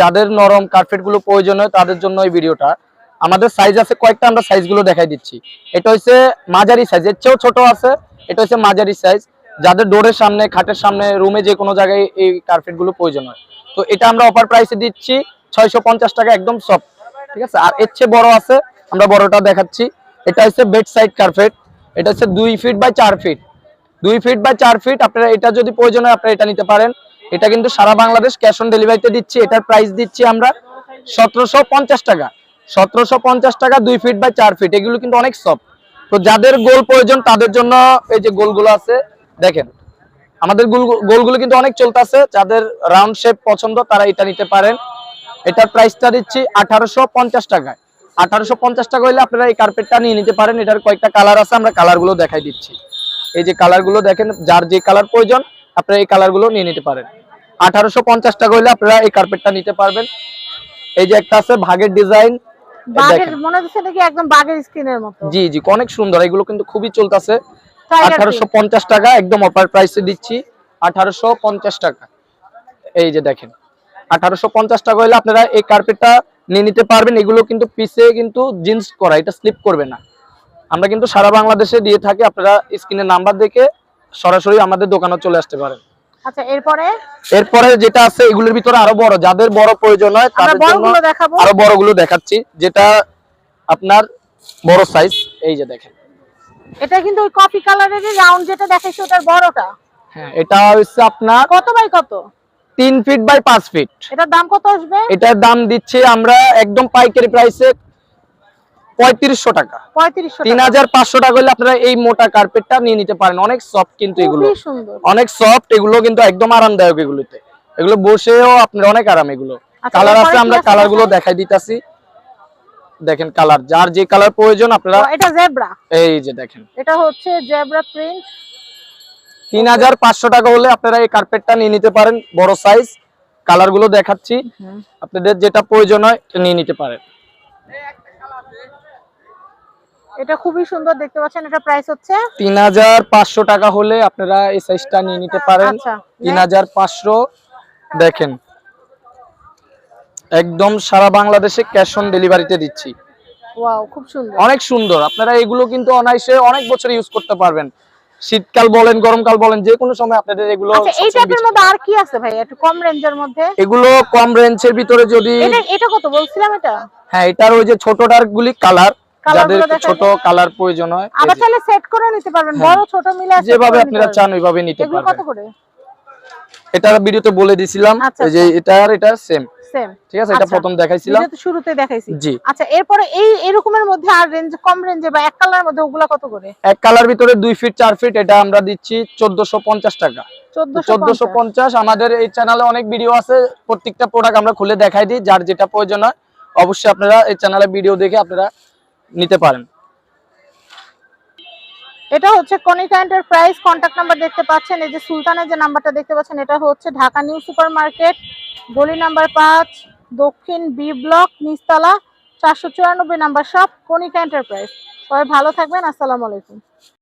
যাদের নরম কার্পেটগুলো প্রয়োজন হয়, তাদের জন্য এই ভিডিওটা। আমাদের সাইজ আছে কয়েকটা, আমরা সাইজগুলো দেখাই দিচ্ছি। এটা হচ্ছে মাঝারি সাইজ এর চেয়েও ছোট আছে। এটা হচ্ছে মাঝারি সাইজ যাদের ডোরের সামনে, খাটের সামনে রুমে যে কোনো জায়গায় এই কার্পেটগুলো প্রয়োজন হয়। তো এটা আমরা অফার প্রাইসে দিচ্ছি, ছয়শো পঞ্চাশ টাকা, একদম সফট ঠিক আছে? আর এর চেয়ে বড় আছে আমরা বড়টা দেখাচ্ছি। এটা হচ্ছে বেড সাইড কার্পেট এটা হচ্ছে দুই ফিট বাই চার ফিট দুই ফিট বাই চার ফিট আপনারা এটা যদি প্রয়োজন হয় আপনারা এটা নিতে পারেন। এটা কিন্তু সারা বাংলাদেশ ক্যাশ অন ডেলিভারিতে দিচ্ছি, এটার প্রাইস দিচ্ছি আমরা সতেরোশো পঞ্চাশ টাকা। সতেরোশো পঞ্চাশ টাকা দুই ফিট বাই চার ফিট এগুলো কিন্তু অনেক সফট তো যাদের গোল প্রয়োজন তাদের জন্য এই যে গোলগুলো আছে, দেখেন, আমাদের গোল, গোলগুলো কিন্তু অনেক চলতেছে, যাদের রাউন্ড শেপ পছন্দ তারা এটা নিতে পারেন। এটার প্রাইসটা দিচ্ছি আঠারোশো পঞ্চাশ টাকায়। আঠারোশো পঞ্চাশ টাকা হলে আপনারা এই কার্পেটটা নিয়ে নিতে পারেন। এটার কয়েকটা কালার আছে আমরা কালারগুলো দেখাই দিচ্ছি। এই যে কালারগুলো দেখেন যার যে কালার প্রয়োজন আপনারা এই কালারগুলো নিয়ে নিতে পারেন। আঠারোশো পঞ্চাশ টাকা হলে আপনারা এই কার্পেটটা নিতে পারবেন। এই যে একটা আছে ভাগের ডিজাইন জি জি অনেক সুন্দর। এগুলো কিন্তু খুবই চলতেছে। আঠারোশো পঞ্চাশ টাকা একদম অফার প্রাইসে দিচ্ছি। আঠারোশো পঞ্চাশ টাকা। এই যে দেখেন আঠারোশো পঞ্চাশ টাকা হলে আপনারা এই কার্পেটটা নিয়ে নিতে পারবেন এগুলো কিন্তু পিসে কিন্তু জিন্স করা এটা স্লিপ করবে না। আমরা কিন্তু সারা বাংলাদেশে দিয়ে থাকি আপনারা স্ক্রিনের নাম্বার দেখে সরাসরি আমাদের দোকানে চলে আসতে পারেন। আচ্ছা এরপরে? এরপরে যেটা আছে এগুলোর ভিতরে আরও বড় যাদের বড় প্রয়োজন হয় আমরা তাদের জন্য বড়গুলো আরও বড়গুলো দেখাচ্ছি যেটা আপনার বড় সাইজ এই যে দেখেন। এটা কিন্তু ওই কফি কালারের রাউন্ড যেটা দেখাইছে ওটার বড়টা। হ্যাঁ এটা হচ্ছে আপনার কত বাই কত? তিন ফিট বাই পাঁচ ফিট এটার দাম কত আসবে? এটার দাম দিচ্ছি আমরা একদম পাইকারি প্রাইসে পঁয়ত্রিশশো টাকা। তিন হাজার পাঁচশো টাকা হলে আপনারা এই মোটা কার্পেটটা নিয়ে নিতে পারেন। অনেক সফট কিন্তু এগুলো। অনেক সফট এগুলো কিন্তু একদম আরামদায়ক এগুলোতে। এগুলো বসেও আপনার অনেক আরাম এগুলো। কালার এরপরে আছে আমরা কালারগুলো বাসায়? দেখাই দিতেছি। দেখেন কালার যার যে কালার প্রয়োজন আপনারা এটা জেব্রা এই যে দেখেন। এটা হচ্ছে জেব্রা প্রিন্ট তিন হাজার পাঁচশো টাকা হলে আপনারা এই কার্পেটটা নিয়ে নিতে পারেন বড় সাইজ কালারগুলো দেখাচ্ছি। আপনাদের যেটা প্রয়োজন হয় নিয়ে নিতে পারেন। এটা খুবই সুন্দর দেখতে পাচ্ছেন এটা প্রাইস হচ্ছে? তিন হাজার পাঁচশো টাকা হলে আপনারা এই সাইজটা নিয়ে নিতে পারেন। আচ্ছা তিন হাজার পাঁচশো দেখেন। একদম সারা বাংলাদেশে ক্যাশ অন ডেলিভারিতে দিচ্ছি। ওয়াও খুব সুন্দর। অনেক সুন্দর। আপনারা এগুলো কিন্তু অনায়াসে অনেক বছর ইউজ করতে পারবেন। শীতকাল বলেন গরমকাল বলেন যে কোনো সময় আপনাদের এগুলো আচ্ছা এই টাইপের মধ্যে আর কি আছে ভাই? একটু কম রেঞ্জের মধ্যে? এগুলো কম রেঞ্জের ভিতরে যদি এটা কত? বলছিলাম এটা? হ্যাঁ এটার ওই যে ছোট গুলি কালার যাদের ছোট কালার প্রয়োজন হয় আবার চাইলে সেট করে নিতে পারবেন হ্যাঁ। বড় ছোট মিলে set যেভাবে আপনারা চান ওইভাবে নিতে এগুলো কত করে? এটা ভিডিওতে বলে দিছিলাম আচ্ছা, এই যে এটা আর এটা সেম সেম ঠিক আছে এটা আচ্ছা। প্রথম দেখাইছিলাম। যেটা তো শুরুতে দেখাইছি। জি। আচ্ছা এরপরে এই এরকমের মধ্যে আর রেঞ্জ কম রেঞ্জে বা এক কালার মধ্যে ওগুলা কত করে? এক কালার ভিতরে দুই ফিট চার ফিট এটা আমরা দিচ্ছি চোদ্দশো পঞ্চাশ টাকা। 1450 চোদ্দশো পঞ্চাশ আমাদের এই চ্যানেলে অনেক ভিডিও আছে। প্রত্যেকটা প্রোডাক্ট আমরা খুলে দেখাই দিই যার যেটা প্রয়োজন হয় অবশ্যই আপনারা এই চ্যানেলে ভিডিও দেখে আপনারা নিতে পারেন। এটা হচ্ছে কনিকা এন্টারপ্রাইজ কন্ট্যাক্ট নাম্বার দেখতে পাচ্ছেন। এই যে সুলতানের যে নাম্বারটা দেখতে পাচ্ছেন, এটা হচ্ছে ঢাকা নিউ সুপার মার্কেট গলি নাম্বার পাঁচ, দক্ষিণ বি ব্লক, নিচতলা, চারশো চুরানব্বই নাম্বার সব কনিকা এন্টারপ্রাইজ সবাই ভালো থাকবেন, আসসালামু আলাইকুম।